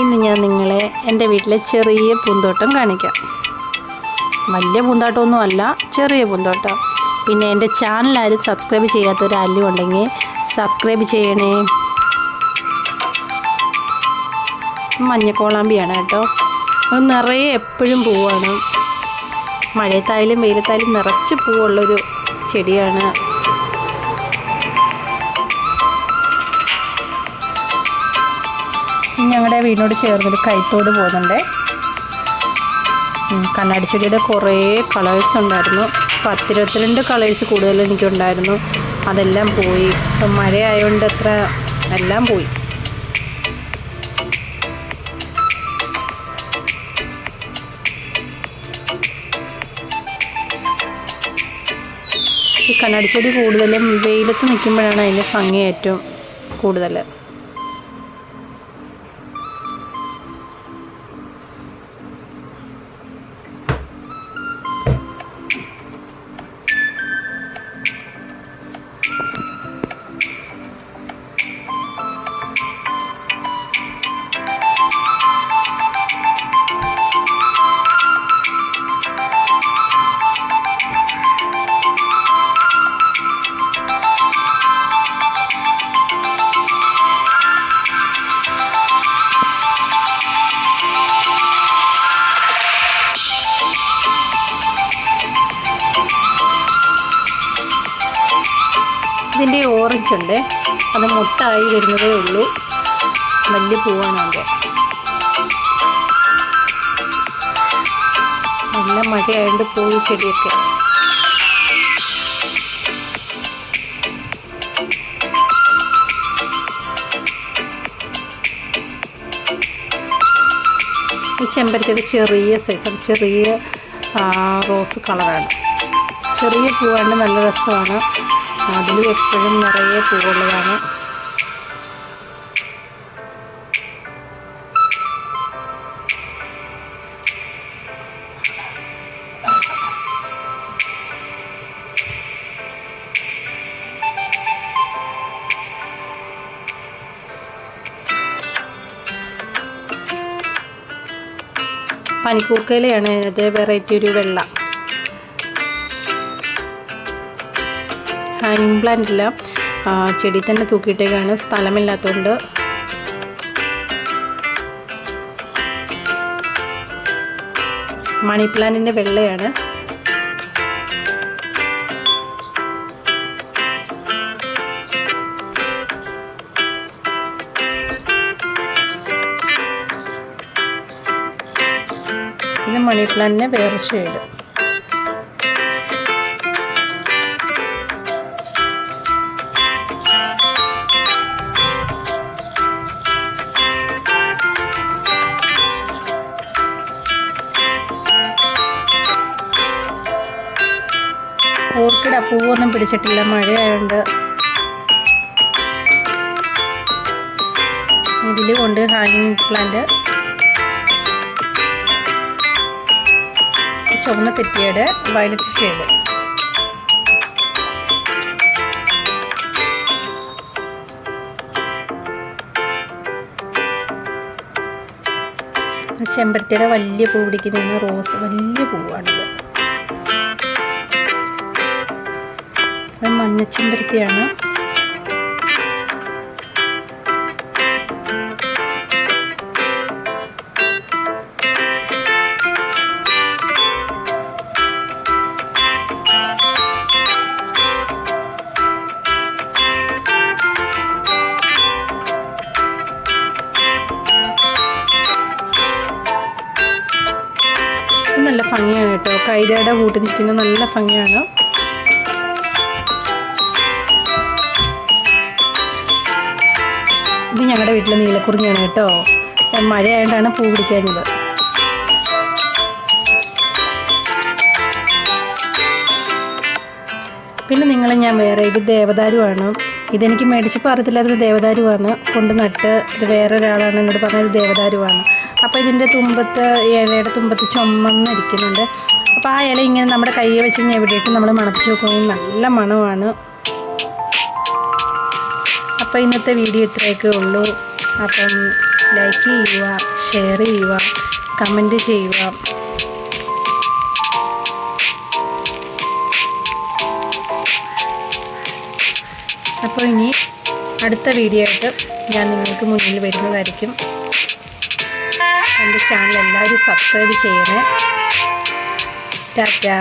ഇന്ന് ഞാൻ നിങ്ങളെ എന്റെ വീട്ടിലെ ചെറിയ പൂന്തോട്ടം കാണിക്കാം. വലിയ പൂന്തോട്ടമൊന്നും അല്ല ചെറിയ പൂന്തോട്ടം. പിന്നെ എന്റെ ചാനൽ ആരും സബ്സ്ക്രൈബ് ചെയ്യാത്തൊരു ആരും ഉണ്ടെങ്കിൽ സബ്സ്ക്രൈബ് ചെയ്യണേ. മഞ്ഞക്കോളാമ്പിയാണ് കേട്ടോ. അത് നിറയെ എപ്പോഴും പൂവാണ്. മഴയത്തായാലും വെയിലത്തായാലും നിറച്ച് പൂവുള്ളൊരു ചെടിയാണ്. ഞങ്ങളുടെ വീടിനോട് ചേർന്നൊരു കൈത്തോട് പോകുന്നുണ്ട്. കണ്ണാടി ചെടിയുടെ കുറേ കളേഴ്സ് ഉണ്ടായിരുന്നു. പത്തിരുപത്തിരണ്ട് കളേഴ്സ് കൂടുതൽ എനിക്കുണ്ടായിരുന്നു. അതെല്ലാം പോയി. ഇപ്പം മഴയായതുകൊണ്ട് അത്ര എല്ലാം പോയി. ഈ കണ്ണാടി ചെടി കൂടുതലും വെയിലത്ത് നിൽക്കുമ്പോഴാണ് അതിന്റെ ഭംഗി ഏറ്റവും കൂടുതൽ ഓറഞ്ച് ഉണ്ട് അത് മുട്ടായി വരുന്നതേ ഉള്ളൂ. വലിയ പൂവാണ് നല്ല മഴയായതുകൊണ്ട് പൂവ് ചെടിയൊക്കെ. ഈ ചെമ്പരത്തിയുടെ ചെറിയ സൈസ് ചെറിയ റോസ് കളറാണ് ചെറിയ പൂവാണ്ട് നല്ല രസമാണ്. അതിലും എപ്പോഴും നിറയെ പൂവുള്ളതാണ്. പനിക്കൂർക്കയിലാണ് അതേ വെറൈറ്റി ഒരു വെള്ള. ഹാങ്ങിങ് പ്ലാന്റ് ഇല്ല ചെടി തന്നെ തൂക്കിയിട്ടേക്കാണ്. സ്ഥലമില്ലാത്തതുകൊണ്ട് മണി പ്ലാന്റിന്റെ വെള്ളയാണ്. പിന്നെ മണി പ്ലാന്റിന് വേറെ ഷെയ്ഡ്. ഓർക്കിഡ് പൂവൊന്നും പിടിച്ചിട്ടില്ല മഴയായതുകൊണ്ട് ഇതിൽ കൊണ്ട് ഹാങ്ങിങ് പ്ലാന്റ്. ചുവന്ന തെറ്റിയുടെ വയലറ്റ് ഷെയ്ഡ്. ചെമ്പരത്തിയുടെ വലിയ പൂ പിടിക്കുന്നതാണ് റോസ് വലിയ പൂവാണിത്. അത് മഞ്ഞച്ചെമ്പരത്തിയാണ്. നല്ല ഭംഗിയാണ് കേട്ടോ. കൈതയുടെ കൂട്ടി നിൽക്കുന്ന നല്ല ഭംഗിയാണ്. ഇത് ഞങ്ങളുടെ വീട്ടിലെ നീലക്കുറിഞ്ഞാണ് കേട്ടോ. മഴയായതുകൊണ്ടാണ് പൂ പിടിക്കാഞ്ഞത്. പിന്നെ നിങ്ങൾ ഞാൻ വേറെ ഇത് ദേവദാരുവാണ്. ഇതെനിക്ക് മേടിച്ചപ്പോൾ അറിയത്തില്ലായിരുന്നു ദേവദാരുവാണ്. കൊണ്ട് നട്ട് ഇത് വേറെ ഒരാളാണ് എന്നോട് പറഞ്ഞത് ദേവദാരുവാണ്. അപ്പോൾ ഇതിന്റെ തുമ്പത്ത് ഇലയുടെ തുമ്പത്ത് ചുമന്നിരിക്കുന്നുണ്ട് അപ്പോൾ ആ ഇല ഇങ്ങനെ നമ്മുടെ കയ്യെ വെച്ച് കഴിഞ്ഞാൽ എവിടെയിട്ട് നമ്മൾ മണപ്പിച്ച് നോക്കുമ്പോൾ നല്ല മണമാണ്. അപ്പോൾ ഇന്നത്തെ വീഡിയോ ഇത്രയൊക്കെ ഉള്ളൂ. അപ്പം ലൈക്ക് ചെയ്യുക ഷെയർ ചെയ്യുക കമന്റ് ചെയ്യുക. അപ്പോൾ ഇനി അടുത്ത വീഡിയോ ആയിട്ട് ഞാൻ നിങ്ങൾക്ക് മുന്നിൽ വരുന്നതായിരിക്കും. എന്റെ ചാനൽ എല്ലാവരും സബ്സ്ക്രൈബ് ചെയ്യണേ. ടാറ്റാ.